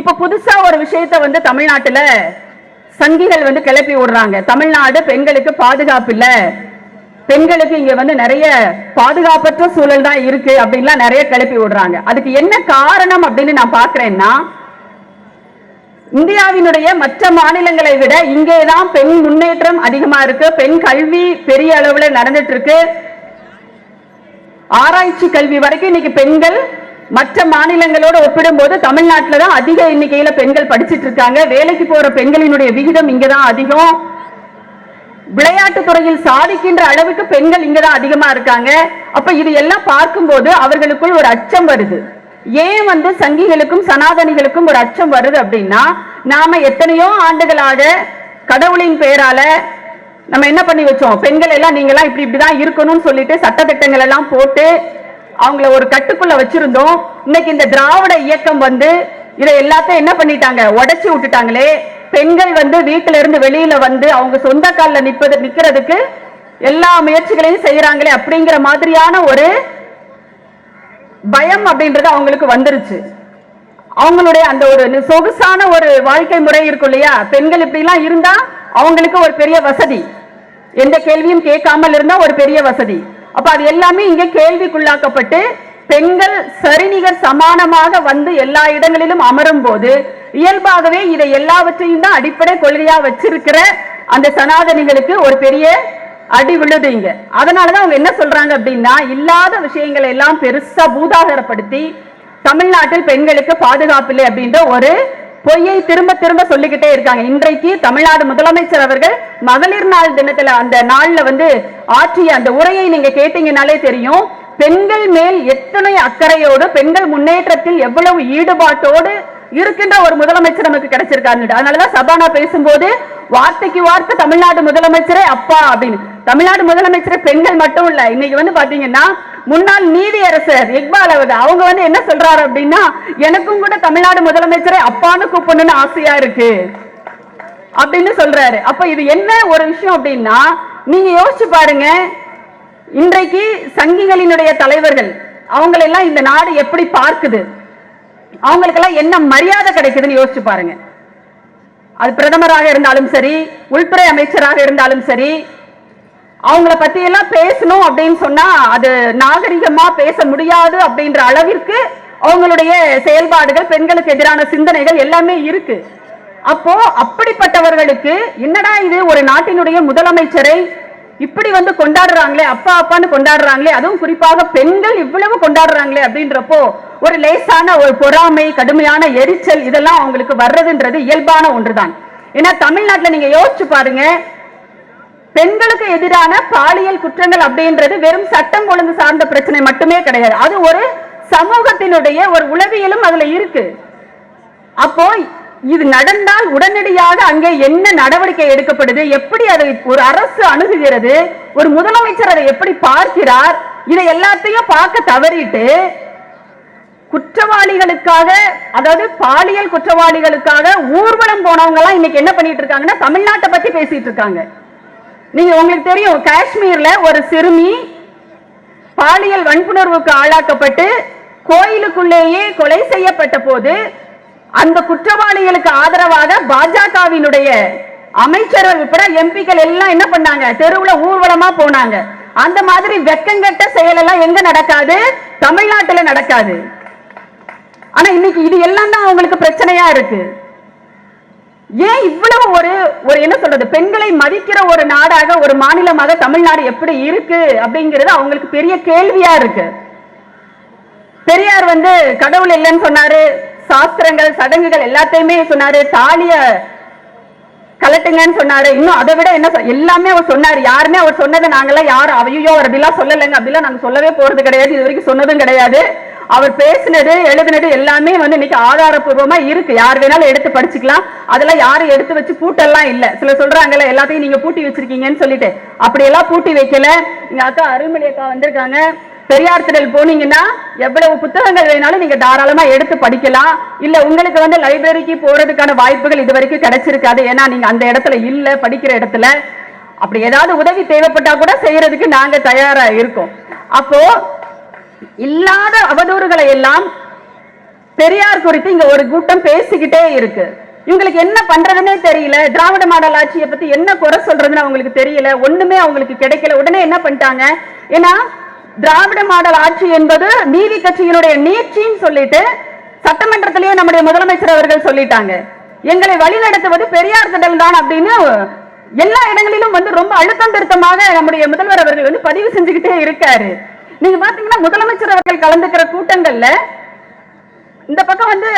இப்ப புதுசா ஒரு விஷயத்தை வந்து தமிழ்நாட்டுல சங்கிகள் வந்து கிளப்பி விடுறாங்க. தமிழ்நாடு பெண்களுக்கு பாதுகாப்பு இல்ல. பெண்களுக்கு இங்க வந்து நிறைய பாதுகாப்பற்ற சூழல் தான் இருக்கு அப்படின்லாம் நிறைய கிளப்பி விடுறாங்க. அதுக்கு என்ன காரணம் அப்படின்னு நான் பாக்குறேன்னா இந்தியாவினுடைய மற்ற மாநிலங்களை விட இங்கேதான் பெண் முன்னேற்றம் அதிகமா இருக்கு. பெண் கல்வி பெரிய அளவுல நடந்துட்டு இருக்கு. ஆராய்ச்சி கல்வி வரைக்கும் இன்னைக்கு பெண்கள் மற்ற மாநிலங்களோட ஒப்பிடும்போது தமிழ்நாட்டில் தான் அதிக எண்ணிக்கையில பெண்கள் படிச்சிட்டு இருக்காங்க. வேலைக்கு போற பெண்களினுடைய விகிதம் இங்கதான் அதிகம். விளையாட்டு துறையில் சாதிக்கின்ற அளவுக்கு பெண்கள் இங்கதான் அதிகமா இருக்காங்க. அப்ப இது எல்லாம் பார்க்கும்போது அவர்களுக்குள் ஒரு அச்சம் வருது. ஏன் வந்து சங்கிகளுக்கும் சனாதனிகளுக்கும் ஒரு அச்சம் வருது அப்படின்னா நாம எத்தனையோ ஆண்டுகளாக கடவுளின் பேரால நம்ம என்ன பண்ணி வச்சோம்? பெண்கள் எல்லாம் நீங்க எல்லாம் இப்படி இப்படிதான் இருக்கணும்னு சொல்லிட்டு சட்டத்திட்டங்கள் எல்லாம் போட்டு அவங்கள ஒரு கட்டுக்குள்ள வச்சிருந்தோம். இன்னைக்கு இந்த திராவிட இயக்கம் வந்து இதை எல்லாத்தையும் என்ன பண்ணிட்டாங்க? உடச்சி விட்டுட்டாங்களே. பெண்கள் வந்து வீட்டுல இருந்து வெளியில வந்து அவங்க சொந்த காலில் நிற்பது நிக்கிறதுக்கு எல்லா முயற்சிகளையும் செய்யறாங்களே அப்படிங்கிற மாதிரியான ஒரு பயம் அப்படின்றது அவங்களுக்கு வந்துருச்சு. அவங்களுடைய அந்த ஒரு சொகுசான ஒரு வாழ்க்கை முறை இருக்கும் இல்லையா? பெண்கள் இப்படிலாம் இருந்தா அவங்களுக்கு ஒரு பெரிய வசதி. எந்த கேள்வியும் கேட்காமல் இருந்தா ஒரு பெரிய வசதி. அப்ப அது எல்லாமே இங்க கேள்விக்குள்ளாக்கப்பட்டு பெண்கள் சரிநிகர் சமானமாக வந்து எல்லா இடங்களிலும் அமரும் போது இயல்பாகவே இதை எல்லாவற்றையும் தான் அடிப்படை கொள்கையா வச்சிருக்கிற அந்த சனாதனிகளுக்கு ஒரு பெரிய அடி விழுது இங்க. அதனாலதான் அவங்க என்ன சொல்றாங்க அப்படின்னா இல்லாத விஷயங்களை எல்லாம் பெருசா பூதாகரப்படுத்தி தமிழ்நாட்டில் பெண்களுக்கு பாதுகாப்பு இல்லை அப்படின்ற ஒரு பொய்யை திரும்ப திரும்ப சொல்லிக்கிட்டே இருக்காங்க. இன்றைக்கு தமிழ்நாடு முதலமைச்சர் அவர்கள் மகளிர் நாள் தினத்துல அந்த நாள்ல வந்து ஆற்றிய அந்த உரையை நீங்க கேட்டீங்கனாலே தெரியும். பெண்கள் மேல் எத்தனை அக்கறையோடு பெண்கள் முன்னேற்றத்தில் எவ்வளவு ஈடுபாட்டோடு இருக்கின்ற ஒரு முதலமைச்சர் நமக்கு கிடைச்சிருக்காரு அதனாலதான் சபானா பேசும்போது வார்த்தைக்கு வார்த்தை தமிழ்நாடு முதலமைச்சரே அப்பா அப்படின்னு. தமிழ்நாடு முதலமைச்சரே பெண்கள் மட்டும் இல்ல. இன்னைக்கு வந்து பாத்தீங்கன்னா முன்னாள் நீதியரசர் இக்பால் அவர் அவங்க வந்து என்ன சொல்றாரு அப்படின்னா எனக்கும் கூட தமிழ்நாடு முதலமைச்சரை அப்பான்னு கூப்பிடணும்னு ஆசையா இருக்கு. அப்படின்னு சொல்றாரு. அப்ப இது என்ன ஒரு விஷயம் அப்படின்னா நீங்க யோசிச்சு பாருங்க இன்றைக்கு சங்கிகளினுடைய தலைவர்கள் அவங்களெல்லாம் இந்த நாடு எப்படி பார்க்குது? அவங்களுக்கெல்லாம் என்ன மரியாதை கிடைக்குதுன்னு யோசிச்சு பாருங்க. அது பிரதமராக இருந்தாலும் சரி உள்துறை அமைச்சராக இருந்தாலும் சரி அவங்கள பத்தி எல்லாம் பேசணும் அப்படின்னு சொன்னா அது நாகரிகமா பேச முடியாது அப்படின்ற அளவிற்கு அவங்களுடைய செயல்பாடுகள் பெண்களுக்கு எதிரான சிந்தனைகள் எல்லாமே இருக்கு. அப்போ அப்படிப்பட்டவர்களுக்கு என்னடா இது ஒரு நாட்டினுடைய முதலமைச்சரை இப்படி வந்து கொண்டாடுறாங்களே அப்பா அப்பான்னு கொண்டாடுறாங்களே அதுவும் குறிப்பாக பெண்கள் இவ்வளவு கொண்டாடுறாங்களே அப்படின்றப்போ ஒரு லேசான ஒரு பொறாமை கடுமையான எரிச்சல் இதெல்லாம் அவங்களுக்கு வர்றதுன்றது இயல்பான ஒன்றுதான். ஏன்னா தமிழ்நாட்டில் நீங்க யோசிச்சு பாருங்க பெண்களுக்கு எதிரான பாலியல் குற்றங்கள் அப்படின்றது வெறும் சட்டம் ஒழுங்கு சார்ந்த பிரச்சனை மட்டுமே கிடையாது. அது ஒரு சமூகத்தினுடைய ஒரு உளவியலும் அதுல இருக்கு. அப்போ இது நடந்தால் உடனடியாக அங்கே என்ன நடவடிக்கை எடுக்கப்படுது? எப்படி அதை ஒரு அரசு அணுகுகிறது? ஒரு முதலமைச்சர் அதை எப்படி பார்க்கிறார்? இதை எல்லாத்தையும் பார்க்க தவறிட்டு குற்றவாளிகளுக்காக அதாவது பாலியல் குற்றவாளிகளுக்காக ஊர்வலம் போனவங்க எல்லாம் இன்னைக்கு என்ன பண்ணிட்டு இருக்காங்கன்னா தமிழ்நாட்டை பத்தி பேசிட்டு இருக்காங்க. நீங்க உங்களுக்கு தெரியும் காஷ்மீர்ல ஒரு சிறுமி பாலியல் வன்புணர்வுக்கு ஆளாக்கப்பட்டு கோயிலுக்குள்ளேயே கொலை செய்யப்பட்ட போது அந்த குற்றவாளிகளுக்கு ஆதரவாக பாஜகவினுடைய அமைச்சர்கள் உட்பட எம்பிக்கள் எல்லாம் என்ன பண்ணாங்க? தெருவுல ஊர்வலமா போனாங்க. அந்த மாதிரி வெக்கங்கெட்ட செயல் எல்லாம் எங்க நடக்காது? தமிழ்நாட்டுல நடக்காது. ஆனா இன்னைக்கு இது எல்லாம் தான் அவங்களுக்கு பிரச்சனையா இருக்கு. ஏன் இவ்வளவு ஒரு ஒரு என்ன சொல்றது பெண்களை மதிக்கிற ஒரு நாடாக ஒரு மாநிலமாக தமிழ்நாடு எப்படி இருக்கு அப்படிங்கிறது அவங்களுக்கு பெரிய கேள்வியா இருக்கு. பெரியார் வந்து கடவுள் இல்லைன்னு சொன்னாரு சாஸ்திரங்கள் சடங்குகள் எல்லாத்தையுமே சொன்னாரு தாலிய கலட்டுங்கன்னு சொன்னாரு. இன்னும் அதை விட என்ன எல்லாமே அவர் சொன்னாரு. யாருமே அவர் சொன்னதை நாங்கெல்லாம் யாரும் அவையோ அவர் அப்படிலாம் சொல்லலைங்க. அப்படிலாம் நாங்க சொல்லவே போறது கிடையாது. இது வரைக்கும் சொன்னதும் கிடையாது. அவர் பேசினது எழுதினது எல்லாமே வந்து இன்னைக்கு ஆதாரப்பூர்வமா இருக்கு. யார் வேணாலும் எடுத்து படிச்சுக்கலாம். அதெல்லாம் யாரும் எடுத்து வச்சு பூட்டெல்லாம் இல்ல. சில சொல்றாங்கல்ல எல்லாத்தையும் நீங்க பூட்டி வச்சிருக்கீங்கன்னு சொல்லிட்டு. அப்படியெல்லாம் பூட்டி வைக்கல. எங்க அக்கா அருள்மொழி அக்கா வந்திருக்காங்க. பெரியார் திடல் போனீங்கன்னா எவ்வளவு புத்தகங்கள் வேணாலும் நீங்க தாராளமா எடுத்து படிக்கலாம். இல்ல உங்களுக்கு வந்து லைப்ரரிக்கு போறதுக்கான வாய்ப்புகள் இது வரைக்கும் கிடைச்சிருக்காது. ஏன்னா நீங்க அந்த இடத்துல இல்ல படிக்கிற இடத்துல. அப்படி ஏதாவது உதவி தேவைப்பட்டா கூட செய்யறதுக்கு நாங்க தயாரா இருக்கோம். அப்போ இல்லாத அவதூறுகளை எல்லாம் பெரியார் குறித்து இங்க ஒரு கூட்டம் பேசிக்கிட்டே இருக்கு. இவங்களுக்கு என்ன பண்றதுன்னே தெரியல. திராவிட மாடல் ஆட்சியை பத்தி என்ன குறை சொல்றதுன்னு அவங்களுக்கு தெரியல. ஒண்ணுமே அவங்களுக்கு கிடைக்கல. உடனே என்ன பண்ணிட்டாங்க? ஏன்னா திராவிட மாடல் ஆட்சி என்பது நீதி கட்சியினுடைய நீட்சின்னு சொல்லிட்டு சட்டமன்றத்திலேயே நம்முடைய முதலமைச்சர் அவர்கள் சொல்லிட்டாங்க. எங்களை வழிநடத்துவது பெரியார் திடல் தான் அப்படின்னு எல்லா இடங்களிலும் வந்து ரொம்ப அழுத்தம் திருத்தமாக நம்முடைய முதல்வர் அவர்கள் வந்து பதிவு செஞ்சுக்கிட்டே இருக்காரு. நீங்க பாத்தீங்கன்னா முதலமைச்சர் அவர்கள் கலந்துக்கிற கூட்டங்கள்ல இந்த பக்கம் வந்து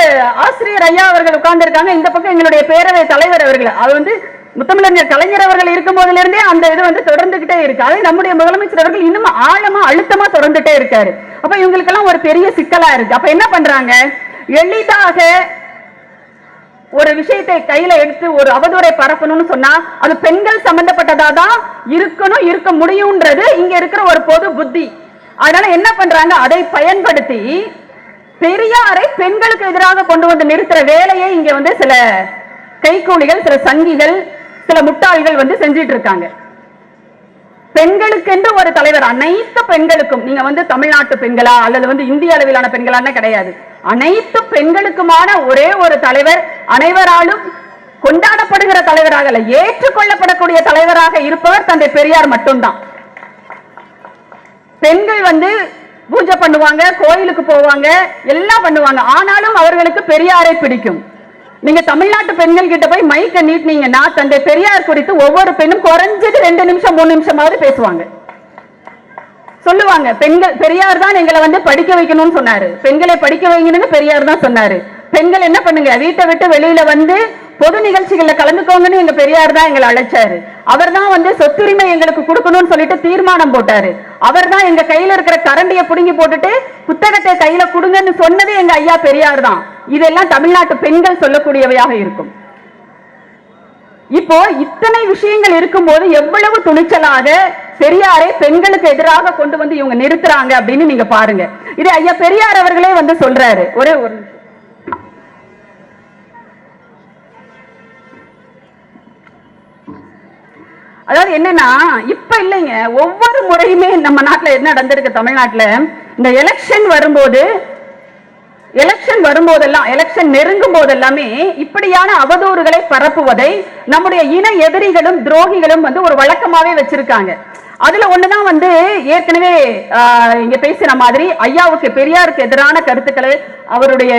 ஆசிரியர் ஐயா அவர்கள் உட்கார்ந்திருக்காங்க. இந்த பக்கம் எங்களுடைய பேரவை தலைவர் அவர்கள். அது வந்து முத்தமிழறிஞர் கலைஞர் அவர்கள் இருக்கும் போதிலிருந்தே அந்த இது வந்து தொடர்ந்துகிட்டே இருக்கு. அதே நம்முடைய முதலமைச்சர் அவர்கள் இன்னும் ஆழமா அழுத்தமா தொடர்ந்துட்டே இருக்காரு. அப்ப இவங்களுக்கெல்லாம் ஒரு பெரிய சிக்கலா இருக்கு. அப்ப என்ன பண்றாங்க? எளிதாக ஒரு விஷயத்தை கையில எடுத்து ஒரு அவதூறை பரப்பணும்னு சொன்னா அது பெண்கள் சம்பந்தப்பட்டதா தான் இருக்கணும் இருக்க முடியும்ன்றது இங்க இருக்கிற ஒரு பொது புத்தி. அதனால என்ன பண்றாங்க? அதை பயன்படுத்தி பெரியாரை பெண்களுக்கு எதிராக கொண்டு வந்து நிறுத்துற வேலையை இங்க வந்து சில கைக்கூலிகள் சில சங்கிகள் சில முட்டாள்கள் வந்து செஞ்சிட்டு இருக்காங்க. பெண்களுக்கென்று ஒரு தலைவர் அனைத்து பெண்களுக்கும் நீங்க வந்து தமிழ்நாட்டு பெண்களா அல்லது வந்து இந்திய அளவிலான பெண்களான கிடையாது. அனைத்து பெண்களுக்குமான ஒரே ஒரு தலைவர் அனைவராலும் கொண்டாடப்படுகிற தலைவராக அல்ல ஏற்றுக்கொள்ளப்படக்கூடிய தலைவராக இருப்பவர் தந்தை பெரியார் மட்டும்தான். பெண்கள் வந்து பூஜை பண்ணுவாங்க கோயிலுக்கு போவாங்க எல்லாம் பண்ணுவாங்க. ஆனாலும் அவர்களுக்கு பெரியாரை பிடிக்கும். நீங்க தமிழ்நாட்டு பெண்கள் கிட்ட போய் மைக்க நீட்டினீங்கன்னா தந்தை பெரியார் குறித்து ஒவ்வொரு பெண்ணும் குறைஞ்சது ரெண்டு நிமிஷம் மூணு நிமிஷமாவது பேசுவாங்க. சொல்லுவாங்க பெண்கள் பெரியார் தான் எங்களை வந்து படிக்க வைக்கணும்னு சொன்னாரு. பெண்களை படிக்க வைக்கணும்னு பெரியார் தான் சொன்னாரு. பெண்கள் என்ன பண்ணுங்க வீட்டை விட்டு வெளியில வந்து பொது நிகழ்ச்சிகள்ல கலந்துக்கோங்கன்னு எங்க பெரியார் தான் எங்களை அழைச்சாரு. அவர் தான் வந்து சொத்துரிமை எங்களுக்கு கொடுக்கணும்னு சொல்லிட்டு தீர்மானம் போட்டாரு. அவர் தான் எங்க கையில இருக்கிற கரண்டிய புடுங்கி போட்டுட்டு புத்தகத்தை கையில கொடுங்கன்னு சொன்னது எங்க ஐயா பெரியார் தான். இதெல்லாம் தமிழ்நாட்டு பெண்கள் சொல்லக்கூடியவையாக இருக்கும். இப்போ இத்தனை விஷயங்கள் இருக்கும்போது எவ்வளவு துணிச்சலாக பெரியாரை பெண்களுக்கு எதிராக கொண்டு வந்து இவங்க நிறுத்துறாங்க அப்படின்னு நீங்க பாருங்க. இது ஐயா பெரியார் அவர்களே வந்து சொல்றாரு. ஒரே ஒரு அதாவது என்னன்னா இப்ப இல்லைங்க. ஒவ்வொரு முறையுமே நம்ம நாட்டுல என்ன நடந்திருக்கு தமிழ்நாட்டுல? இந்த எலெக்ஷன் வரும்போது எலெக்ஷன் வரும்போதெல்லாம் எலெக்ஷன் நெருங்கும் போதெல்லாமே இப்படியான அவதூறுகளை பரப்புவதை நம்முடைய இன எதிரிகளும் துரோகிகளும் வந்து ஒரு வழக்கமாவே வச்சிருக்காங்க. அதுல ஒண்ணுதான் வந்து ஏற்கனவே இங்க பேசின மாதிரி ஐயாவுக்கு பெரியாருக்கு எதிரான கருத்துக்களை அவருடைய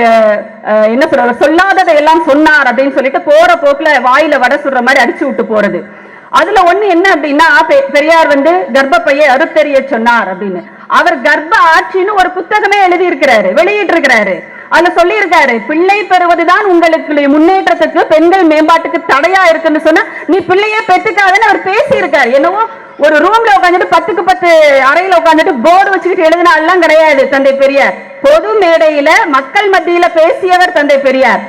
என்ன சொல்ற சொல்லாததை எல்லாம் சொன்னார் அப்படின்னு சொல்லிட்டு போற போக்குல வாயில வட சுடுற மாதிரி அடிச்சு விட்டு போறது. அதுல ஒண்ணு என்ன அப்படின்னா பெ- பெரியார் வந்து கர்ப்பப்பையை அறுத்தறிய சொன்னார் அப்படின்னு. அவர் கர்ப்ப ஆட்சின்னு ஒரு புத்தகமே எழுதி இருக்கிறாரு வெளியிட்டு இருக்கிறாரு அதுல சொல்லி இருக்காரு பிள்ளை பெறுவதுதான் உங்களுக்கு முன்னேற்றத்துக்கு பெண்கள் மேம்பாட்டுக்கு தடையா இருக்குன்னு சொன்னா நீ பிள்ளையே பெற்றுக்காதன்னு அவர் பேசி இருக்காரு என்னவோ ஒரு ரூம்ல உட்காந்துட்டு பத்துக்கு பத்து அறையில உட்காந்துட்டு போர்டு வச்சுக்கிட்டு எழுதினா எல்லாம் கிடையாது தந்தை பெரியார். பொது மேடையில மக்கள் மத்தியில பேசியவர் தந்தை பெரியார்.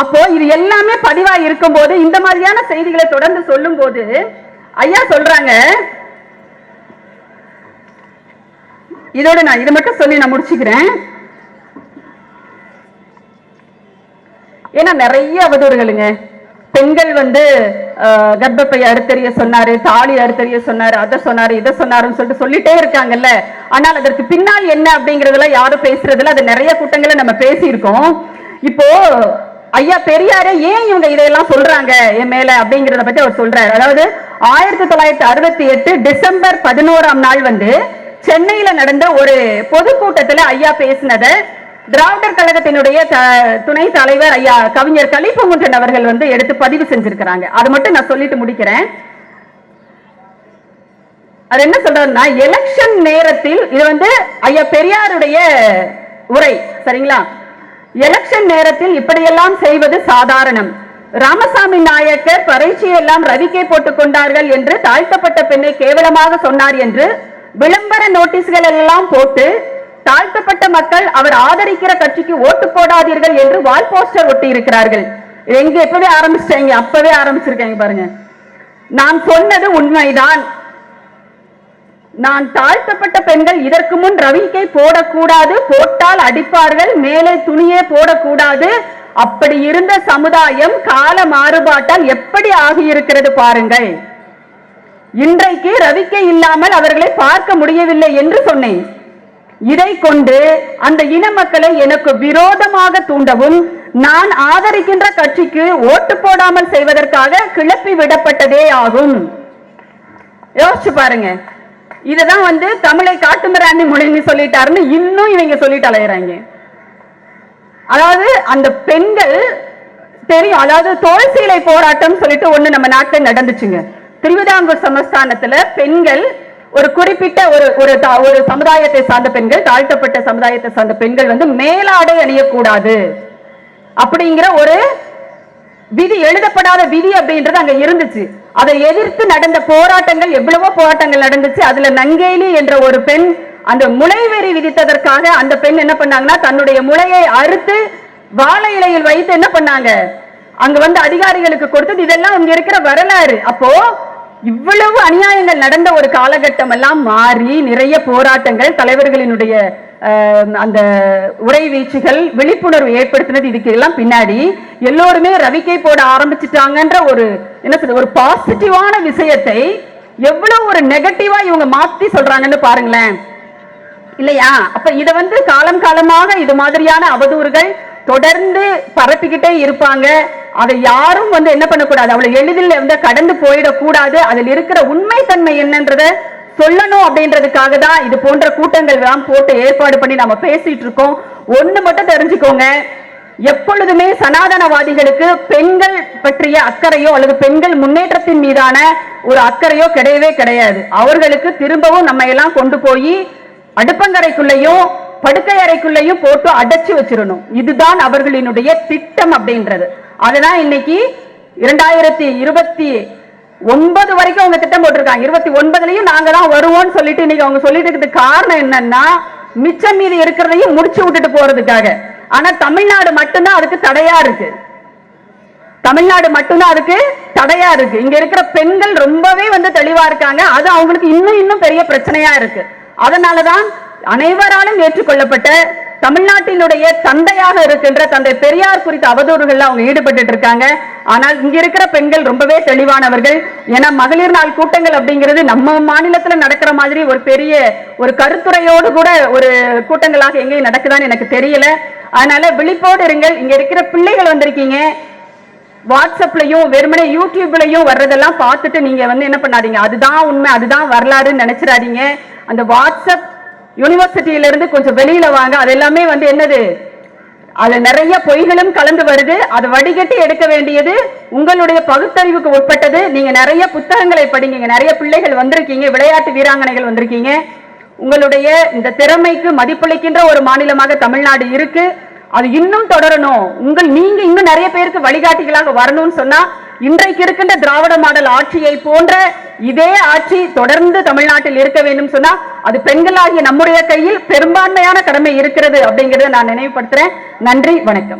அப்போ இது எல்லாமே பதிவா இருக்கும்போது இந்த மாதிரியான செய்திகளை தொடர்ந்து சொல்லும் போது ஐயா சொல்றாங்க இதோட நான் இதை மட்டும் சொல்லி நான் முடிச்சுக்கிறேன். ஏன்னா நிறைய அவதூறுகளுங்க. பெண்கள் வந்து கர்ப்பப்பை அறுத்தறிய சொன்னாரு தாலி அறுத்தறிய சொன்னாரு அதை சொன்னாரு இதை சொன்னாருன்னு சொல்லிட்டு சொல்லிட்டே இருக்காங்கல்ல. ஆனால் அதற்கு பின்னால் என்ன அப்படிங்கறதுல யாரும் பேசுறதுல அது நிறைய கூட்டங்களை நம்ம பேசியிருக்கோம். இப்போ ஐயா பெரியாரு ஏன் இவங்க இதையெல்லாம் சொல்றாங்க? என் மேல அப்படிங்கறத பத்தி அவர் சொல்றாரு. அதாவது ஆயிரத்தி தொள்ளாயிரத்தி அறுபத்தி எட்டு டிசம்பர் பதினோராம் நாள் வந்து சென்னையில நடந்த ஒரு பொதுக்கூட்டத்துல ஐயா பேசினதை திராவிடர் கழகத்தினுடைய த- துணை தலைவர் ஐயா கவிஞர் கலிப்பமுன்றன் அவர்கள் வந்து எடுத்து பதிவு செஞ்சிருக்கிறாங்க. அதை மட்டும் நான் சொல்லிட்டு முடிக்கிறேன். அது என்ன சொல்றாருன்னா எலெக்ஷன் நேரத்தில் இது வந்து ஐயா பெரியாருடைய உரை. சரிங்களா? எலெக்ஷன் நேரத்தில் இப்படியெல்லாம் செய்வது சாதாரணம். ராமசாமி நாயக்கர் பரீட்சையெல்லாம் ரவிக்கே போட்டுக் கொண்டார்கள் என்று தாழ்த்தப்பட்ட பெண்ணை கேவலமாக சொன்னார் என்று விளம்பர நோட்டீஸ்கள் எல்லாம் போட்டு தாழ்த்தப்பட்ட மக்கள் அவர் ஆதரிக்கிற கட்சிக்கு ஓட்டு போடாதீர்கள் என்று வால் போஸ்டர் ஒட்டி இருக்கிறார்கள் எங்க எப்பவே ஆரம்பிச்சிட்டாங்க அப்பவே ஆரம்பிச்சிருக்காங்க பாருங்க. நான் சொன்னது உண்மைதான். நான் தாழ்த்தப்பட்ட பெண்கள் இதற்கு முன் ரவிக்கை போடக்கூடாது போட்டால் அடிப்பார்கள் மேலே துணியே போடக்கூடாது. அப்படி இருந்த சமுதாயம் கால மாறுபாட்டால் எப்படி ஆகியிருக்கிறது பாருங்கள். இன்றைக்கு ரவிக்கை இல்லாமல் அவர்களை பார்க்க முடியவில்லை என்று சொன்னேன். இதை கொண்டு அந்த இன மக்களை எனக்கு விரோதமாக தூண்டவும் நான் ஆதரிக்கின்ற கட்சிக்கு ஓட்டு போடாமல் செய்வதற்காக கிளப்பி விடப்பட்டதே ஆகும். யோசிச்சு பாருங்க. இதுதான் வந்து தமிழை காட்டுமிராண்டி மொழின்னு சொல்லிட்டாருன்னு இன்னும் இவங்க சொல்லிட்டு அலையறாங்க. அதாவது அந்த பெண்கள் தெரியும் அதாவது தோல்சீலை போராட்டம் சொல்லிட்டு ஒண்ணு நம்ம நாட்டில் நடந்துச்சுங்க. திருவிதாங்கூர் சமஸ்தானத்துல பெண்கள் ஒரு குறிப்பிட்ட ஒரு ஒரு தா- ஒரு சமுதாயத்தை சார்ந்த பெண்கள் தாழ்த்தப்பட்ட சமுதாயத்தை சார்ந்த பெண்கள் வந்து மேலாடை அணியக்கூடாது. அப்படிங்கிற ஒரு விதி எழுதப்படாத விதி அப்படின்றது அங்க இருந்துச்சு. அதை எதிர்த்து நடந்த போராட்டங்கள் எவ்வளவோ போராட்டங்கள் நடந்துச்சு. அதுல நங்கேலி என்ற ஒரு பெண் அந்த முளைவெறி விதித்ததற்காக அந்த பெண் என்ன பண்ணாங்கன்னா தன்னுடைய முளையை அறுத்து வாழை இலையில் வைத்து என்ன பண்ணாங்க? அங்க வந்து அதிகாரிகளுக்கு கொடுத்தது இதெல்லாம் அங்க இருக்கிற வரலாறு. அப்போ இவ்வளவு அநியாயங்கள் நடந்த ஒரு காலகட்டம் எல்லாம் மாறி நிறைய போராட்டங்கள் தலைவர்களினுடைய அந்த உரை வீச்சுகள் விழிப்புணர்வு ஏற்படுத்தினது இதுக்கு எல்லாம் பின்னாடி எல்லோருமே ரவிக்கை போட ஆரம்பிச்சிட்டாங்கன்ற ஒரு என்ன சொல்றது ஒரு பாசிட்டிவான விஷயத்தை எவ்வளவு ஒரு நெகட்டிவா இவங்க மாத்தி சொல்றாங்கன்னு பாருங்களேன். இல்லையா? அப்ப இத வந்து காலம் காலமாக இது மாதிரியான அவதூறுகள் தொடர்ந்து பரப்பிக்கிட்டே இருப்பாங்க. அதை யாரும் வந்து என்ன பண்ணக்கூடாது? அவளை எளிதில் வந்து கடந்து போயிடக்கூடாது. அதில் இருக்கிற உண்மைத்தன்மை என்னன்றத சொல்லணும் அப்படின்றதுக்காக தான் இது போன்ற கூட்டங்கள் எல்லாம் போட்டு ஏற்பாடு பண்ணி நம்ம பேசிட்டு இருக்கோம். ஒண்ணு மட்டும் தெரிஞ்சுக்கோங்க. எப்பொழுதுமே சனாதனவாதிகளுக்கு பெண்கள் பற்றிய அக்கறையோ அல்லது பெண்கள் முன்னேற்றத்தின் மீதான ஒரு அக்கறையோ கிடையவே கிடையாது. அவர்களுக்கு திரும்பவும் நம்ம எல்லாம் கொண்டு போய் அடுப்பங்கரைக்குள்ளேயும் படுக்கை அறைக்குள்ளேயும் போட்டு அடைச்சு வச்சிடணும். இதுதான் அவர்களினுடைய திட்டம் அப்படின்றது. அதுதான் இன்னைக்கு இரண்டாயிரத்தி இருபத்தி ஒன்பது வரைக்கும் அவங்க திட்டம் போட்டிருக்காங்க. இருபத்தி ஒன்பதுலயும் நாங்க தான் வருவோம்னு சொல்லிட்டு இன்னைக்கு அவங்க சொல்லிட்டு காரணம் என்னன்னா மிச்சம் மீது இருக்கிறதையும் முடிச்சு விட்டுட்டு போறதுக்காக. ஆனா தமிழ்நாடு மட்டும்தான் அதுக்கு தடையா இருக்கு. தமிழ்நாடு மட்டும்தான் அதுக்கு தடையா இருக்கு. இங்க இருக்கிற பெண்கள் ரொம்பவே வந்து தெளிவா இருக்காங்க. அது அவங்களுக்கு இன்னும் இன்னும் பெரிய பிரச்சனையா இருக்கு. அதனாலதான் அனைவராலும் ஏற்றுக்கொள்ளப்பட்ட தமிழ்நாட்டினுடைய தந்தையாக இருக்கின்ற தந்தை பெரியார் குறித்த அவதூறுகள்ல அவங்க ஈடுபட்டு இருக்காங்க. ஆனால் இங்க இருக்கிற பெண்கள் ரொம்பவே தெளிவானவர்கள். ஏன்னா மகளிர் நாள் கூட்டங்கள் அப்படிங்கிறது நம்ம மாநிலத்துல நடக்கிற மாதிரி ஒரு பெரிய ஒரு கருத்துரையோடு கூட ஒரு கூட்டங்களாக எங்கேயும் நடக்குதான்னு எனக்கு தெரியல. அதனால விழிப்போடு இருங்கள். இங்க இருக்கிற பிள்ளைகள் வந்திருக்கீங்க. வாட்ஸ்அப்லயும் வெறுமனே யூடியூப்லயும் வர்றதெல்லாம் பார்த்துட்டு நீங்க வந்து என்ன பண்ணாதீங்க. அதுதான் உண்மை அதுதான் வரலாறுன்னு நினைச்சிடாதீங்க. அந்த வாட்ஸ்அப் யூனிவர்சிட்டியிலிருந்து கொஞ்சம் வெளியில வாங்க. அது எல்லாமே வந்து என்னது? அது நிறைய பொய்களும் கலந்து வருது. அதை வடிகட்டி எடுக்க வேண்டியது உங்களுடைய பகுத்தறிவுக்கு உட்பட்டது. நீங்க நிறைய புத்தகங்களை படிங்க. நிறைய பிள்ளைகள் வந்திருக்கீங்க. விளையாட்டு வீராங்கனைகள் வந்திருக்கீங்க. உங்களுடைய இந்த திறமைக்கு மதிப்பளிக்கின்ற ஒரு மாநிலமாக தமிழ்நாடு இருக்கு. அது இன்னும் தொடரணும். உங்கள் நீங்க இன்னும் நிறைய பேருக்கு வழிகாட்டிகளாக வரணும்னு சொன்னா இன்றைக்கு இருக்கின்ற திராவிட மாடல் ஆட்சியை போன்ற இதே ஆட்சி தொடர்ந்து தமிழ்நாட்டில் இருக்க வேண்டும் சொன்னா அது பெண்களாகிய நம்முடைய கையில் பெரும்பான்மையான கடமை இருக்கிறது அப்படிங்கறத நான் நினைவுபடுத்துறேன். நன்றி வணக்கம்.